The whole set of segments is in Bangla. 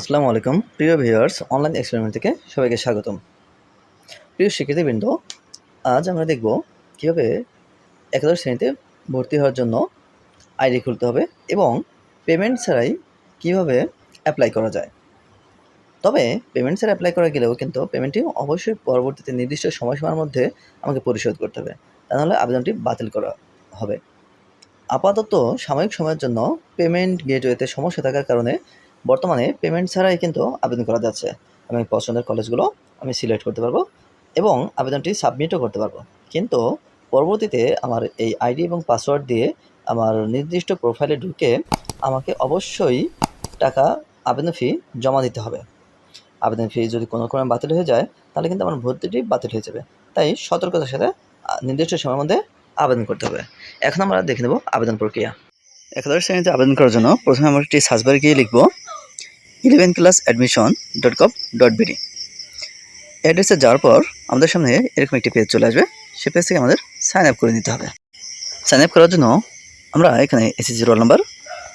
আসসালামু আলাইকুম। প্রিয় ভিউয়ার্স অনলাইন এক্সপেরিমেন্ট থেকে সবাইকে স্বাগতম। প্রিয় শিক্ষার্থীবৃন্দ, আজ আমরা দেখব কীভাবে একাদশ শ্রেণীতে ভর্তি হওয়ার জন্য আইডি খুলতে হবে এবং পেমেন্ট ছাড়াই কীভাবে অ্যাপ্লাই করা যায়। তবে পেমেন্ট ছাড়া অ্যাপ্লাই করা গেলেও কিন্তু পেমেন্টটি অবশ্যই পরবর্তীতে নির্দিষ্ট সময়সীমার মধ্যে আমাকে পরিশোধ করতে হবে। তা নাহলে আবেদনটি বাতিল করা হবে। আপাতত সাময়িক সময়ের জন্য পেমেন্ট গেটওয়েতে সমস্যা থাকার কারণে বর্তমানে পেমেন্ট ছাড়াই কিন্তু আবেদন করা যাচ্ছে। আমি পছন্দের কলেজগুলো আমি সিলেক্ট করতে পারব এবং আবেদনটি সাবমিটও করতে পারব। কিন্তু পরবর্তীতে আমার এই আইডি এবং পাসওয়ার্ড দিয়ে আমার নির্দিষ্ট প্রোফাইলে ঢুকে আমাকে অবশ্যই টাকা আবেদন ফি জমা দিতে হবে। আবেদন ফি যদি কোনো কারণে বাতিল হয়ে যায়, তাহলে কিন্তু আমার ভর্তিটি বাতিল হয়ে যাবে। তাই সতর্কতার সাথে নির্দিষ্ট সময়ের মধ্যে আবেদন করতে হবে। এখন আমরা দেখে নেব আবেদন প্রক্রিয়া। একাদশ শ্রেণীতে আবেদন করার জন্য প্রথমে আমরা একটি সার্চবারে গিয়ে লিখব। Eleven class admission dot com dot BD অ্যাড্রেসে যাওয়ার পর আমাদের সামনে এরকম একটি পেজ চলে আসবে। সে পেজ থেকে আমাদের সাইন আপ করে নিতে হবে। সাইন আপ করার জন্য আমরা এখানে এসএসজি রোল নাম্বার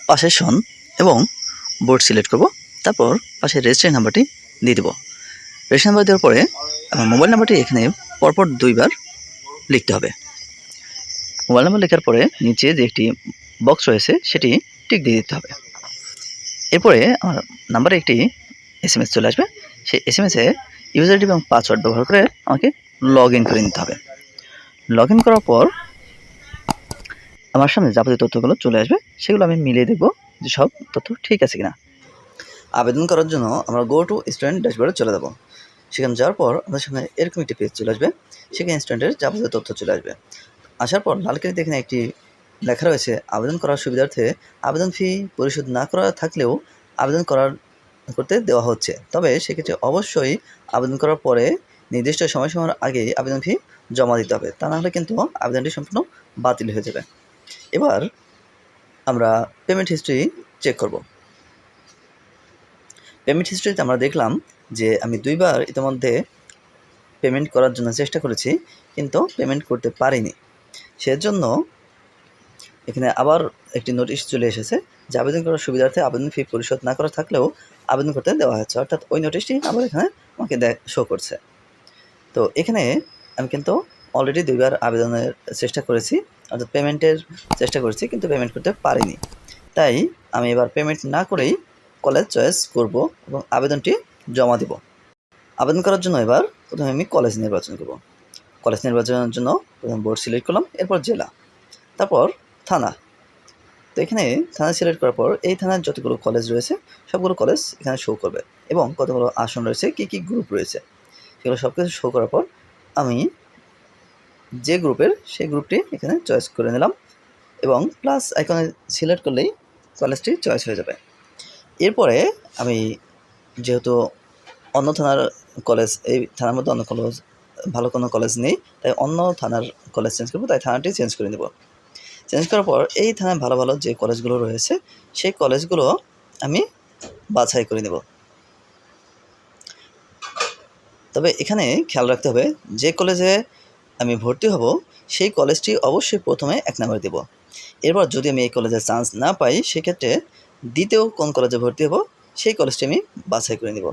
পাশের সন এবং বোর্ড সিলেক্ট করব। তারপর পাশে রেজিস্ট্রেশন নাম্বারটি দিয়ে দেবো। রেজিস্ট্রেশন নাম্বার দেওয়ার পরে আমার মোবাইল নাম্বারটি এখানে পরপর দুইবার লিখতে হবে। মোবাইল নাম্বার লেখার পরে নিচে যে একটি বক্স রয়েছে, সেটি টিক দিয়ে দিতে হবে। এরপরে আমার নাম্বারে একটি এস এম এস চলে আসবে। সেই এস এম এসে ইউজার আইডি এবং পাসওয়ার্ড ব্যবহার করে আমাকে লগ ইন করে নিতে হবে। লগ ইন করার পর আমার সামনে যাবতীয় তথ্যগুলো চলে আসবে, সেগুলো আমি মিলিয়ে দেখব যে সব তথ্য ঠিক আছে কিনা। আবেদন করার জন্য আমরা গো টু স্টুডেন্ট ড্যাশবোর্ডে চলে যাব। সেখানে যাওয়ার পর আমাদের সামনে এরকম একটি পেজ চলে আসবে। সেখানে স্টুডেন্টের যাবতীয় তথ্য চলে আসবে। আসার পর লালকারিতে এখানে একটি লেখা রয়েছে, আবেদন করার সুবিধার্থে আবেদন ফি পরিশোধ না করা থাকলেও আবেদন করার, করতে দেওয়া হচ্ছে। তবে সেক্ষেত্রে অবশ্যই আবেদন করার পরে নির্দিষ্ট সময়সীমার আগেই আবেদন ফি জমা দিতে হবে। তা না হলে কিন্তু আবেদনটি সম্পূর্ণ বাতিল হয়ে যাবে। এবার আমরা পেমেন্ট হিস্ট্রি চেক করব। পেমেন্ট হিস্ট্রিতে আমরা দেখলাম যে আমি দুইবার ইতিমধ্যে পেমেন্ট করার জন্য চেষ্টা করেছি, কিন্তু পেমেন্ট করতে পারিনি। সেজন্য এখানে আবার একটি নোটিশ চলে এসেছে যে আবেদন করার সুবিধার্থে আবেদন ফি পরিশোধ না করা থাকলেও আবেদন করতে দেওয়া হচ্ছে অর্থাৎ ওই নোটিশটি আবার এখানে আমাকে শো করছে। তো এখানে আমি কিন্তু অলরেডি দুইবার আবেদনের চেষ্টা করেছি, অর্থাৎ পেমেন্টের চেষ্টা করেছি, কিন্তু পেমেন্ট করতে পারিনি। তাই আমি এবার পেমেন্ট না করেই কলেজ চয়েস করব এবং আবেদনটি জমা দিব। আবেদন করার জন্য এবার প্রথমে আমি কলেজ নির্বাচন করব। কলেজ নির্বাচনের জন্য প্রথম বোর্ড সিলেক্ট করলাম, এরপর জেলা। তারপর থানা। তো এখানে থানা সিলেক্ট করার পর এই থানার যতগুলো কলেজ রয়েছে, সবগুলো কলেজ এখানে শো করবে এবং কতগুলো আসন রয়েছে, কী কী গ্রুপ রয়েছে, সেগুলো সব কিছু শো করার পর আমি যে গ্রুপের সেই গ্রুপটি এখানে চয়েস করে নিলাম এবং প্লাস আইকনে সিলেক্ট করলেই কলেজটি চয়েস হয়ে যাবে। এরপরে আমি যেহেতু অন্য থানার কলেজ এই থানার মধ্যে অন্য কলেজ ভালো কোনো কলেজ নেই, তাই অন্য থানার কলেজ চেঞ্জ করব, তাই থানাটি চেঞ্জ করে নেব। চেঞ্জ করার পর এই থানায় ভালো ভালো যে কলেজগুলো রয়েছে, সেই কলেজগুলো আমি বাছাই করে নেব। তবে এখানে খেয়াল রাখতে হবে, যে কলেজে আমি ভর্তি হব, সেই কলেজটি অবশ্যই প্রথমে এক নম্বরে দেব। এরপর যদি আমি এই কলেজে চান্স না পাই, সেক্ষেত্রে দ্বিতীয় কোন কলেজে ভর্তি হব, সেই কলেজটি আমি বাছাই করে নেব।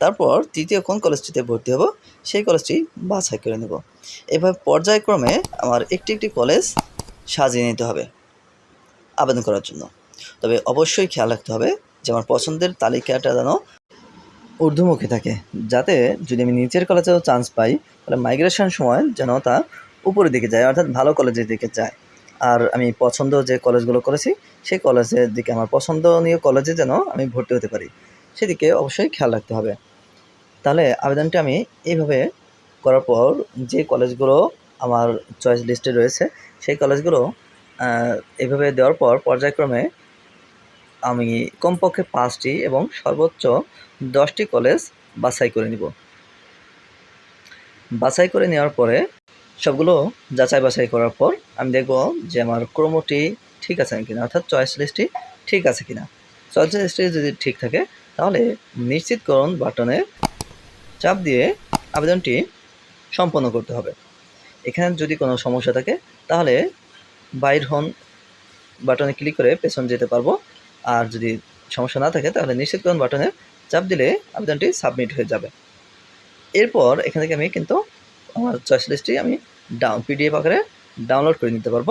তারপর তৃতীয় কোন কলেজটিতে ভর্তি হব, সেই কলেজটি বাছাই করে নেব। এভাবে পর্যায়ক্রমে আমার একটি একটি কলেজ সাজিয়ে নিতে হবে আবেদন করার জন্য। তবে অবশ্যই খেয়াল রাখতে হবে যে আমার পছন্দের তালিকাটা যেন ঊর্ধ্বমুখী থাকে, যাতে যদি আমি নিচের কলেজেও চান্স পাই, তাহলে মাইগ্রেশন সময় যেন তা উপরের দিকে যায়, অর্থাৎ ভালো কলেজের দিকে যায়। আর আমি পছন্দ যে কলেজগুলো করেছি, সেই কলেজের দিকে আমার পছন্দনীয় কলেজে যেন আমি ভর্তি হতে পারি, সেদিকে অবশ্যই খেয়াল রাখতে হবে। তাহলে আবেদনটা আমি এইভাবে করার পর যে কলেজগুলো আমার চয়েস লিস্টে রয়েছে। সেই কলেজগুলো এভাবে দেওয়ার পর পর্যায়ক্রমে আমি কমপক্ষে পাঁচটি এবং সর্বোচ্চ দশটি কলেজ বাছাই করে নিব। বাছাই করে নেওয়ার পরে সবগুলো যাচাই বাছাই করার পর আমি দেখব যে আমার ক্রমটি ঠিক আছে কিনা, অর্থাৎ চয়েস লিস্টটি ঠিক আছে কিনা। চয়েস লিস্টটি যদি ঠিক থাকে, তাহলে নিশ্চিতকরণ বাটনে চাপ দিয়ে আবেদনটি সম্পন্ন করতে হবে। এখানে যদি কোনো সমস্যা থাকে, তাহলে বাইর হন বাটনে ক্লিক করে পেছন যেতে পারব। আর যদি সমস্যা না থাকে, তাহলে নিশ্চিতকরণ বাটনে চাপ দিলে আবেদনটি সাবমিট হয়ে যাবে। এরপর এখান থেকে আমি কিন্তু আমার চয়েস লিস্টটি আমি ডাউন পিডিএফ আকারে ডাউনলোড করে নিতে পারব।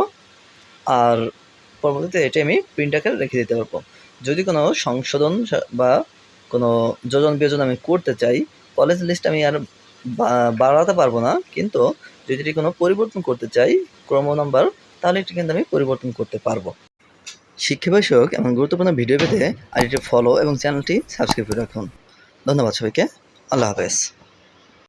আর পরবর্তীতে এটি আমি প্রিন্ট আকারে রেখে দিতে পারব। যদি কোনো সংশোধন বা কোনো যোজন বিয়োজন আমি করতে চাই, কলেজ লিস্ট আমি আর বাড়াতে পারব না, কিন্তু যদি এটি কোনো পরিবর্তন করতে চাই, ক্রম নাম্বার, তাহলে এটি কিন্তু আমি পরিবর্তন করতে পারব। শিক্ষা বিষয়ক এমন গুরুত্বপূর্ণ ভিডিও পেতে আইডিটি ফলো এবং চ্যানেলটি সাবস্ক্রাইব করে রাখুন। ধন্যবাদ সবাইকে। আল্লাহ হাফেজ।